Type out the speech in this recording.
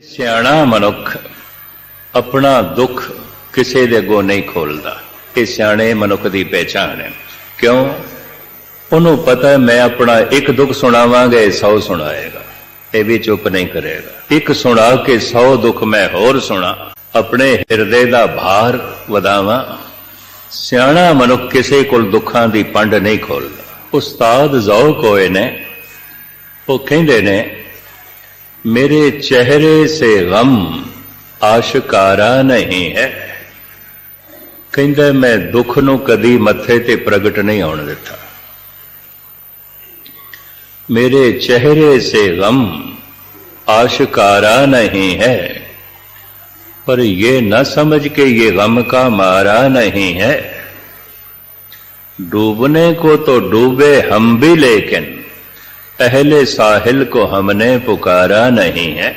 ਸਿਆਣਾ ਮਨੁੱਖ ਆਪਣਾ ਦੁੱਖ ਕਿਸੇ ਦੇ ਅੱਗੋਂ ਨਹੀਂ ਖੋਲਦਾ। ਇਹ ਸਿਆਣੇ ਮਨੁੱਖ ਦੀ ਪਹਿਚਾਣ ਹੈ। ਕਿਉਂ? ਉਹਨੂੰ ਪਤਾ ਹੈ ਮੈਂ ਆਪਣਾ ਇੱਕ ਦੁੱਖ ਸੁਣਾਵਾਂਗਾ, ਇਹ 100 ਸੁਣਾਏਗਾ। ਇਹ ਵੀ ਚੁੱਪ ਨਹੀਂ ਕਰੇਗਾ। ਇੱਕ ਸੁਣਾ ਕੇ 100 ਦੁੱਖ ਮੈਂ ਹੋਰ ਸੁਣਾ, ਆਪਣੇ ਹਿਰਦੇ ਦਾ ਭਾਰ ਵਧਾਵਾਂ। ਸਿਆਣਾ ਮਨੁੱਖ ਕਿਸੇ ਕੋਲ ਦੁੱਖਾਂ ਦੀ ਪੰਡ ਨਹੀਂ ਖੋਲਦਾ। ਉਸਤਾਦ ਜ਼ੌਕ ਹੋਏ ਨੇ, ਉਹ ਕਹਿੰਦੇ ਨੇ मेरे चेहरे से गम ਆਸ਼ਕਾਰਾ ਨਹੀਂ ਹੈ ਕਹਿੰਦਾ ਮੈਂ ਦੁੱਖ ਨੂੰ ਕਦੀ ਮੱਥੇ ਤੇ ਪ੍ਰਗਟ ਨਹੀਂ ਹੋਣ ਦਿੱਤਾ ਮੇਰੇ ਚਿਹਰੇ ਸੇ ਗਮ आशकारा नहीं है पर ये न समझ के ये गम का मारा नहीं है डूबने को तो डूबे हम भी लेकिन अहले साहिल को हमने पुकारा नहीं है